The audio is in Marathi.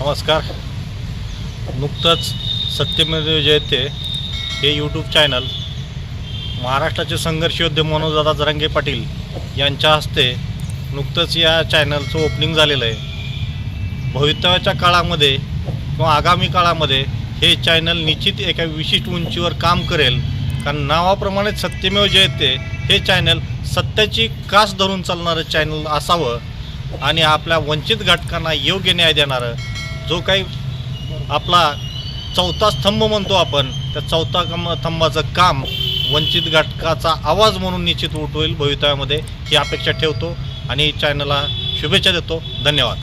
नमस्कार. नुकतंच सत्यमेव जयते हे यूट्यूब चॅनल महाराष्ट्राचे संघर्ष योद्धे मनोजदादा जरांगे पाटील यांच्या हस्ते नुकतंच या चॅनलचं ओपनिंग झालेलं आहे. भवितव्याच्या काळामध्ये किंवा आगामी काळामध्ये हे चॅनल निश्चित एका विशिष्ट उंचीवर काम करेल. कारण नावाप्रमाणेच सत्यमेव जयते हे चॅनल सत्याची कास धरून चालणारं चॅनल असावं आणि आपल्या वंचित घटकांना योग्य न्याय देणारं जो काही आपला चौथा स्तंभ म्हणतो आपण त्या चौथा कम स्तंभाचं काम वंचित घटकाचा आवाज म्हणून निश्चित उठवेल भवितव्यामध्ये ही अपेक्षा ठेवतो आणि चॅनलला शुभेच्छा देतो. धन्यवाद.